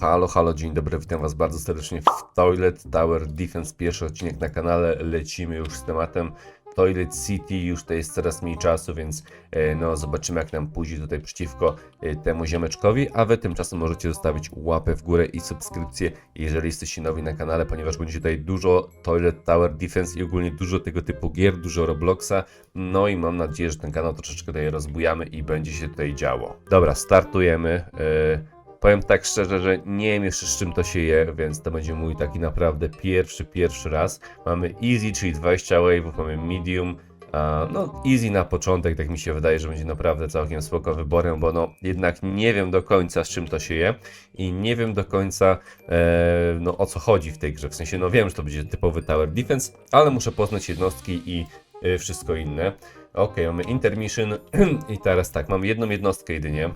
Halo, halo, dzień dobry, witam Was bardzo serdecznie w Toilet Tower Defense. Pierwszy odcinek na kanale, lecimy już z tematem Toilet City, już to jest coraz mniej czasu, więc e, no zobaczymy jak nam pójdzie tutaj przeciwko e, temu ziomeczkowi, a Wy tymczasem możecie zostawić łapę w górę i subskrypcję, jeżeli jesteście nowi na kanale, ponieważ będzie tutaj dużo Toilet Tower Defense i ogólnie dużo tego typu gier, dużo Robloxa, no i mam nadzieję, że ten kanał troszeczkę tutaj rozbujamy i będzie się tutaj działo. Dobra, startujemy. e, Powiem tak szczerze, że nie wiem jeszcze z czym to się je, więc to będzie mój taki naprawdę pierwszy, pierwszy raz. Mamy easy, czyli 20 wave'ów, mamy medium. No, easy na początek, tak mi się wydaje, że będzie naprawdę całkiem spoko wyborem, bo no jednak nie wiem do końca z czym to się je i nie wiem do końca e, no, o co chodzi w tej grze. W sensie, no wiem, że to będzie typowy tower defense, ale muszę poznać jednostki i e, wszystko inne. Ok, mamy intermission i teraz tak, mamy jedną jednostkę jedynie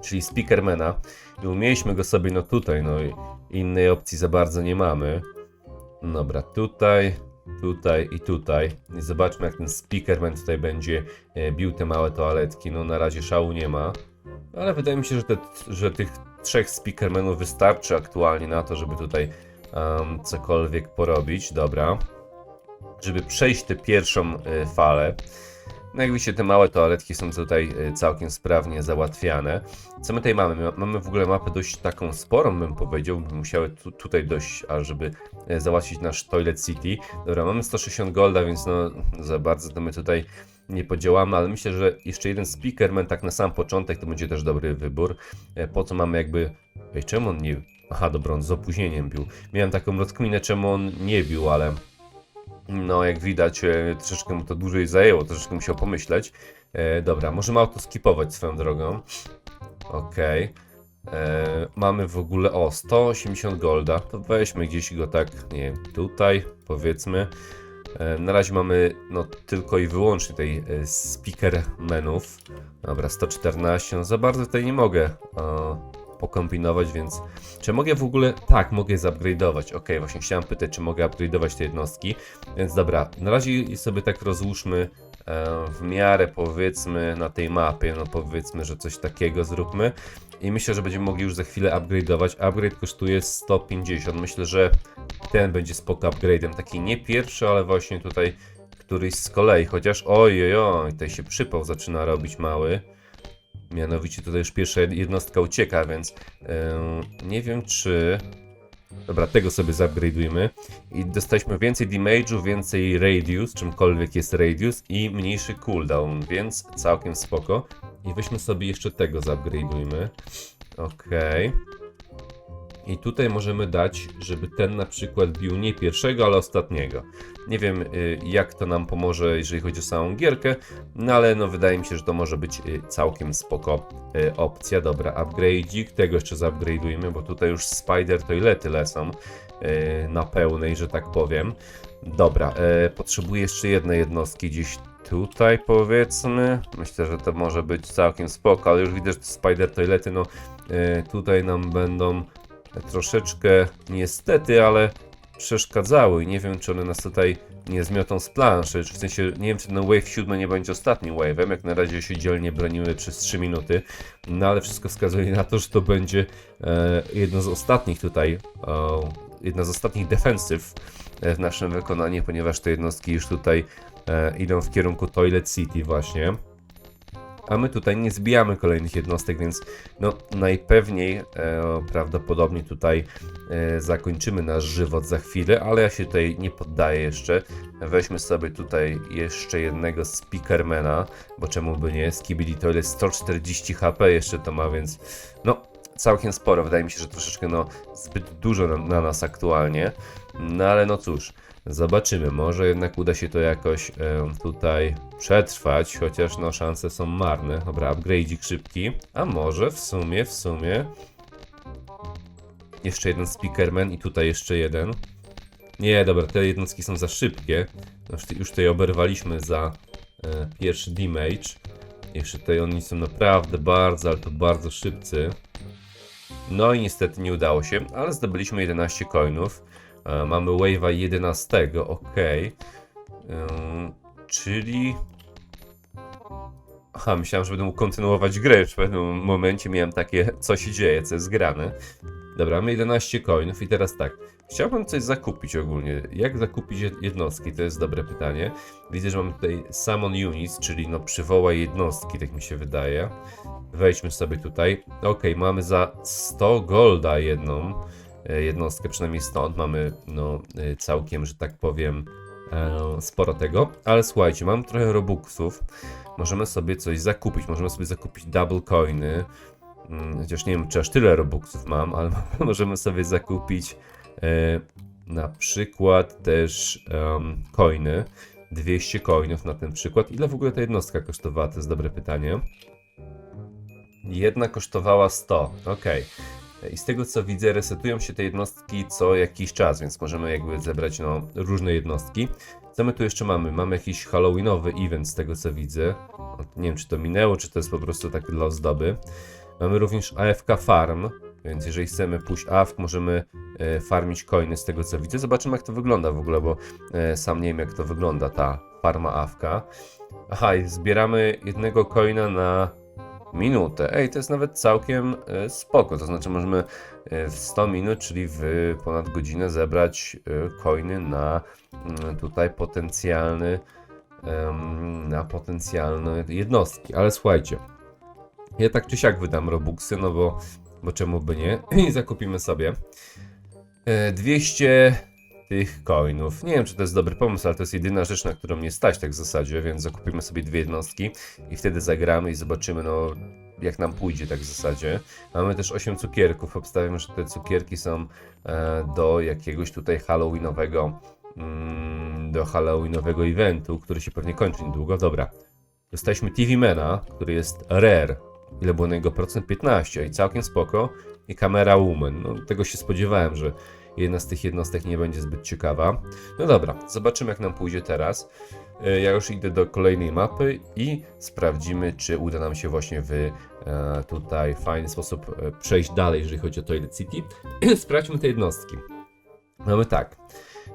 czyli Speakermana. I umieliśmy go sobie no tutaj, no innej opcji za bardzo nie mamy. Dobra, tutaj, tutaj i tutaj. I zobaczmy jak ten Speakerman tutaj będzie e, bił te małe toaletki. No na razie szału nie ma. Ale wydaje mi się, że, te, że tych trzech Speakermanów wystarczy aktualnie na to, żeby tutaj um, cokolwiek porobić. Dobra. Żeby przejść tę pierwszą e, falę. No jak widzicie, te małe toaletki są tutaj e, całkiem sprawnie załatwiane. Co my tutaj mamy? My Mamy w ogóle mapę dość taką sporą, bym powiedział. Musiały tu, tutaj dojść, aż żeby e, załatwić nasz Toilet City. Dobra, mamy 160 golda, więc no za bardzo to my tutaj nie podziałamy, ale myślę, że jeszcze jeden speakerman tak na sam początek to będzie też dobry wybór. E, Po co mamy jakby... Ej, czemu on nie... Aha, dobra, on z opóźnieniem bił. Miałem taką rozkminę, czemu on nie bił, ale... No, jak widać, e, troszeczkę mu to dłużej zajęło, troszeczkę musiał pomyśleć. E, dobra, możemy auto skipować swoją drogą. Okej. E, Mamy w ogóle, o, 180 golda. To weźmy gdzieś go tak, nie wiem, tutaj, powiedzmy. E, Na razie mamy, no, tylko i wyłącznie tej e, speaker menów. Dobra, 114. No, za bardzo tutaj nie mogę pokombinować, więc czy mogę w ogóle... Tak, mogę zupgrade'ować. Ok, właśnie chciałem pytać, czy mogę upgrade'ować te jednostki. Więc dobra, na razie sobie tak rozłóżmy e, w miarę powiedzmy na tej mapie, no powiedzmy, że coś takiego zróbmy. I myślę, że będziemy mogli już za chwilę upgrade'ować. Upgrade kosztuje 150. Myślę, że ten będzie spoko upgrade'em. Taki nie pierwszy, ale właśnie tutaj któryś z kolei. Chociaż oj, oj, tutaj się przypał zaczyna robić mały. Mianowicie tutaj już pierwsza jed- jednostka ucieka, więc yy, nie wiem czy... Dobra, tego sobie zupgrade'ujmy. I dostaliśmy więcej damage'u, więcej radius, czymkolwiek jest radius i mniejszy cooldown, więc całkiem spoko. I weźmy sobie jeszcze tego zupgrade'ujmy. Okej. I tutaj możemy dać, żeby ten na przykład bił nie pierwszego, ale ostatniego. Nie wiem y, jak to nam pomoże, jeżeli chodzi o samą gierkę, no ale no wydaje mi się, że to może być y, całkiem spoko y, opcja. Dobra, upgrade'ik, tego jeszcze zupgrade'ujmy, bo tutaj już spider toilety lecą y, na pełnej, że tak powiem. Dobra, potrzebuję jeszcze jednej jednostki gdzieś tutaj powiedzmy. Myślę, że to może być całkiem spoko, ale już widać, że te spider toilety, no tutaj nam będą troszeczkę niestety, ale przeszkadzały i nie wiem, czy one nas tutaj nie zmiotą z planszy, w sensie, nie wiem, czy ten wave 7 nie będzie ostatnim wave'em, jak na razie się dzielnie bronimy przez 3 minuty, no ale wszystko wskazuje na to, że to będzie e, jedno z ostatnich tutaj, e, jedna z ostatnich defensyw e, w naszym wykonaniu, ponieważ te jednostki już tutaj e, idą w kierunku Toilet City właśnie. A my tutaj nie zbijamy kolejnych jednostek, więc no najpewniej e, prawdopodobnie tutaj e, zakończymy nasz żywot za chwilę, ale ja się tutaj nie poddaję jeszcze. Weźmy sobie tutaj jeszcze jednego Speakermana, bo czemu by nie? Skibidi to ile 140 HP jeszcze to ma, więc no całkiem sporo. Wydaje mi się, że troszeczkę no zbyt dużo na, na nas aktualnie. No ale no cóż, zobaczymy. Może jednak uda się to jakoś tutaj przetrwać, chociaż no szanse są marne. Dobra, upgrade'ik szybki. A może w sumie, w sumie... Jeszcze jeden Speakerman i tutaj jeszcze jeden. Nie, dobra, te jednostki są za szybkie. Już tutaj oberwaliśmy za e, pierwszy damage. Jeszcze tutaj oni są naprawdę bardzo, ale to bardzo szybcy. No i niestety nie udało się, ale zdobyliśmy 11 coinów. E, mamy wave'a 11, ok. Ym, czyli... Aha, myślałem, że będę mógł kontynuować grę. W pewnym momencie miałem takie, co się dzieje, co jest grane. Dobra, mamy 11 coinów i teraz tak. Chciałbym coś zakupić ogólnie. Jak zakupić jed- jednostki? To jest dobre pytanie. Widzę, że mamy tutaj summon units, czyli no przywołaj jednostki, tak mi się wydaje. Wejdźmy sobie tutaj. Ok, mamy za 100 golda jedną e, jednostkę, przynajmniej stąd mamy no e, całkiem, że tak powiem, e, sporo tego. Ale słuchajcie, mam trochę robuxów. Możemy sobie coś zakupić. Możemy sobie zakupić double coiny. Mm, Chociaż nie wiem, czy aż tyle robuxów mam, ale możemy sobie zakupić e, na przykład też coiny. 200 coinów na ten przykład. Ile w ogóle ta jednostka kosztowała? To jest dobre pytanie. Jedna kosztowała 100. Ok. I z tego co widzę, resetują się te jednostki co jakiś czas, więc możemy jakby zebrać no, różne jednostki. Co my tu jeszcze mamy? Mamy jakiś halloweenowy event z tego co widzę. Nie wiem czy to minęło, czy to jest po prostu taki dla ozdoby. Mamy również AFK Farm, więc jeżeli chcemy pójść AFK, możemy e, farmić coiny z tego co widzę. Zobaczymy jak to wygląda w ogóle, bo e, sam nie wiem jak to wygląda ta farma AFK. Aha, zbieramy jednego coina na minutę. Ej, to jest nawet całkiem e, spoko. To znaczy możemy e, w 100 minut, czyli w ponad godzinę zebrać e, coiny na mm, tutaj potencjalny na potencjalne jednostki. Ale słuchajcie, ja tak czy siak wydam robuxy, no bo, bo czemu by nie? I zakupimy sobie e, 200 tych coinów. Nie wiem, czy to jest dobry pomysł, ale to jest jedyna rzecz, na którą mnie stać tak w zasadzie, więc zakupimy sobie dwie jednostki i wtedy zagramy i zobaczymy, no jak nam pójdzie tak w zasadzie. Mamy też 8 cukierków. Obstawiam, że te cukierki są e, do jakiegoś tutaj halloweenowego mm, do halloweenowego eventu, który się pewnie kończy niedługo. Dobra. Dostaliśmy TV Mena, który jest rare. Ile było na jego procent? 15 i całkiem spoko. I kamera Woman. No tego się spodziewałem, że jedna z tych jednostek nie będzie zbyt ciekawa. No dobra, zobaczymy jak nam pójdzie teraz. E, Ja już idę do kolejnej mapy i sprawdzimy, czy uda nam się właśnie w e, tutaj fajny sposób e, przejść dalej, jeżeli chodzi o Toilet City. Sprawdźmy te jednostki. Mamy tak.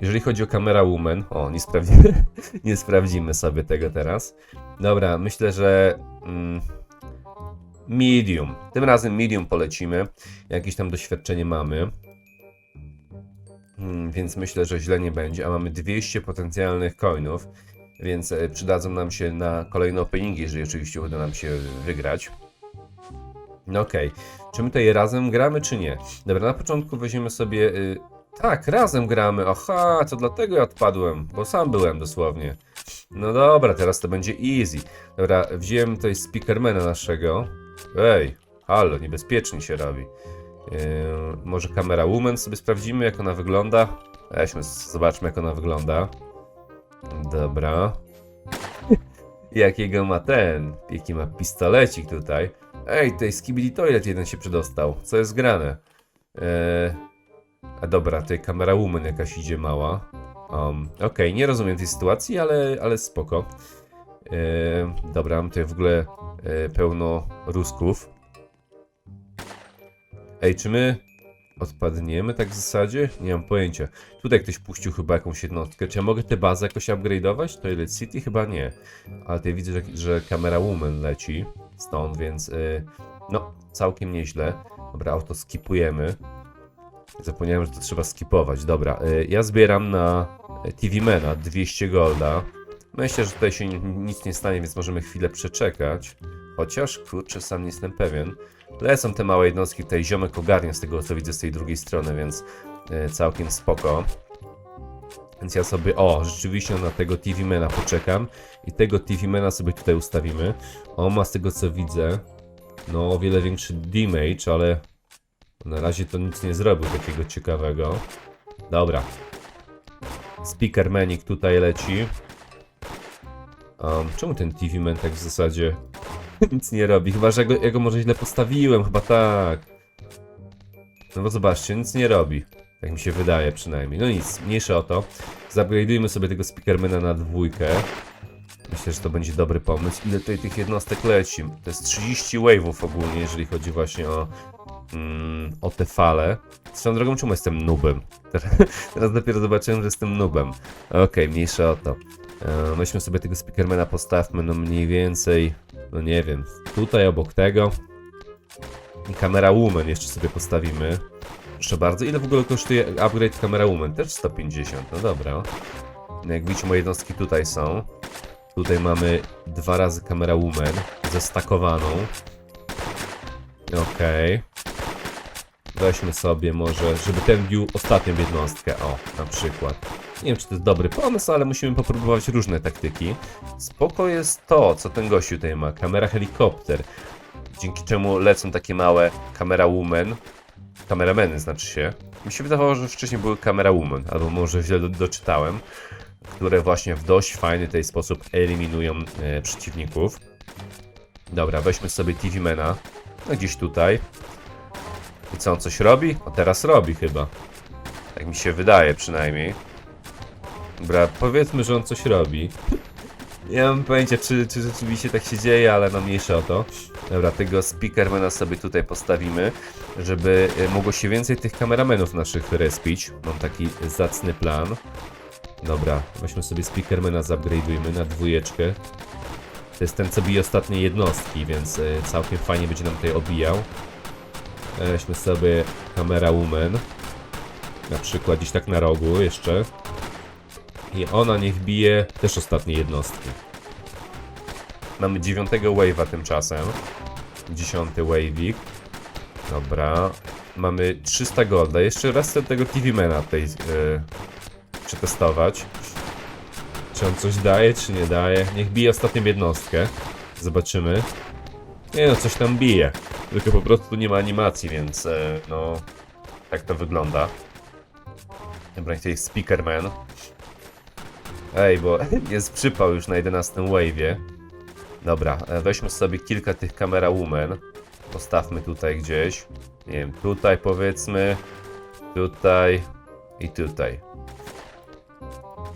Jeżeli chodzi o kamera Woman, o, nie sprawdzimy, nie sprawdzimy sobie tego teraz. Dobra, myślę, że mm, medium. Tym razem medium polecimy. Jakieś tam doświadczenie mamy. Mm, więc myślę, że źle nie będzie. A mamy 200 potencjalnych coinów, więc e, przydadzą nam się na kolejne openingi, jeżeli oczywiście uda nam się wygrać. No okej. Czy my tutaj razem gramy, czy nie? Dobra, na początku weźmiemy sobie. Y, tak, razem gramy. Aha, to dlatego ja odpadłem, bo sam byłem dosłownie. No dobra, teraz to będzie easy. Dobra, wziąłem tutaj speakermana naszego. Ej, halo, niebezpiecznie się robi. Yy, może kamera woman sobie sprawdzimy, jak ona wygląda. Weźmy, zobaczmy, jak ona wygląda. Dobra. Jakiego ma ten? Jaki ma pistolecik tutaj? Ej, tutaj Skibidi Toilet jeden się przedostał. Co jest grane? Eee, a dobra, tutaj kamera woman jakaś idzie mała. Um, Okej, nie rozumiem tej sytuacji, ale, ale spoko. Eee, dobra, mam tutaj w ogóle pełno rusków. Ej, czy my odpadniemy tak w zasadzie? Nie mam pojęcia. Tutaj ktoś puścił chyba jakąś jednostkę. Czy ja mogę tę bazę jakoś upgrade'ować? Toilet City? Chyba nie. Ale tutaj widzę, że, że kamera Woman leci stąd, więc y, no, całkiem nieźle. Dobra, auto skipujemy. Zapomniałem, że to trzeba skipować. Dobra, y, ja zbieram na TV Mena 200 golda. Myślę, że tutaj się ni- nic nie stanie, więc możemy chwilę przeczekać. Chociaż, kurczę, sam nie jestem pewien. Lecą te małe jednostki, tutaj ziomek ogarnia z tego, co widzę z tej drugiej strony, więc y, całkiem spoko. Więc ja sobie, o, rzeczywiście na tego TV Mena poczekam i tego TV Mena sobie tutaj ustawimy. On ma z tego co widzę, no o wiele większy damage, ale na razie to nic nie zrobił takiego ciekawego. Dobra. Speaker Manik tutaj leci. Um, czemu ten TV Man tak w zasadzie nic nie robi? Chyba, że ja go, może źle postawiłem, chyba tak. No bo zobaczcie, nic nie robi. Tak mi się wydaje przynajmniej. No nic, mniejsze o to. Zupgrade'ujmy sobie tego Speakermana na dwójkę. Myślę, że to będzie dobry pomysł. Ile tutaj tych jednostek leci? To jest 30 wave'ów ogólnie, jeżeli chodzi właśnie o, mm, o te fale. Swoją drogą, czemu jestem nubem? Teraz, dopiero zobaczyłem, że jestem nubem. Okej, mniejsza o to. E, weźmy sobie tego Speakermana, postawmy no mniej więcej, no nie wiem, tutaj obok tego. I kamera Woman jeszcze sobie postawimy. Proszę bardzo. Ile w ogóle kosztuje upgrade kamera Woman? Też 150, no dobra. No Jak widzicie, moje jednostki tutaj są. Tutaj mamy dwa razy kamera Woman zestakowaną. Okej. Weźmy sobie może, żeby ten bił ostatnią jednostkę. O, na przykład. Nie wiem, czy to jest dobry pomysł, ale musimy popróbować różne taktyki. Spoko jest to, co ten gościu tutaj ma. Kamera helikopter. Dzięki czemu lecą takie małe kamera woman. Kamerameny znaczy się. Mi się wydawało, że wcześniej były kamera woman, albo może źle do, doczytałem. Które właśnie w dość fajny tej sposób eliminują e, przeciwników. Dobra, weźmy sobie TV Mana. No gdzieś tutaj. I co, on coś robi? O, teraz robi chyba. Tak mi się wydaje przynajmniej. Dobra, powiedzmy, że on coś robi. Nie mam pojęcia, czy, czy rzeczywiście tak się dzieje, ale no mniejsza o to. Dobra, tego speakermana sobie tutaj postawimy, żeby y, mogło się więcej tych kameramenów naszych respić. Mam taki zacny plan. Dobra, weźmy sobie speakermana, zupgrade'ujmy na dwójeczkę. To jest ten, co bije ostatnie jednostki, więc y, całkiem fajnie będzie nam tutaj obijał. Weźmy sobie kamera woman. Na przykład gdzieś tak na rogu jeszcze. I ona niech bije też ostatnie jednostki. Mamy dziewiątego wave'a tymczasem. Dziesiąty wave'ik. Dobra. Mamy 300 golda. Jeszcze raz chcę tego TV Mana tutaj yy, przetestować. Czy on coś daje, czy nie daje. Niech bije ostatnią jednostkę. Zobaczymy. Nie no, coś tam bije. Tylko po prostu nie ma animacji, więc e, no... Tak to wygląda. Dobra, to jest Speakerman. Ej, bo jest przypał już na 11 wave'ie. Dobra, e, weźmy sobie kilka tych kamera woman. Postawmy tutaj gdzieś. Nie wiem, tutaj powiedzmy. Tutaj i tutaj.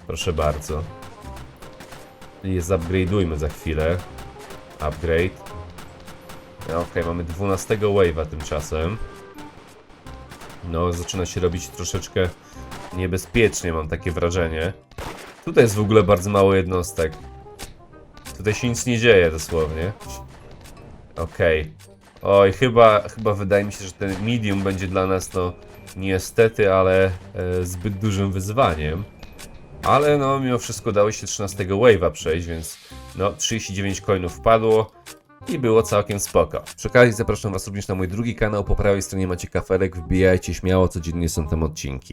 Proszę bardzo. I je zupgrade'ujmy za chwilę. Upgrade. No, Okej, mamy 12 wave'a tymczasem. No, zaczyna się robić troszeczkę niebezpiecznie, mam takie wrażenie. Tutaj jest w ogóle bardzo mało jednostek. Tutaj się nic nie dzieje dosłownie. Okej. Oj, chyba, chyba wydaje mi się, że ten medium będzie dla nas, no, niestety, ale e, zbyt dużym wyzwaniem. Ale no, mimo wszystko dało się 13 wave'a przejść, więc no, 39 coinów wpadło i było całkiem spoko. Przy okazji zapraszam Was również na mój drugi kanał, po prawej stronie macie kafelek, wbijajcie śmiało, codziennie są tam odcinki.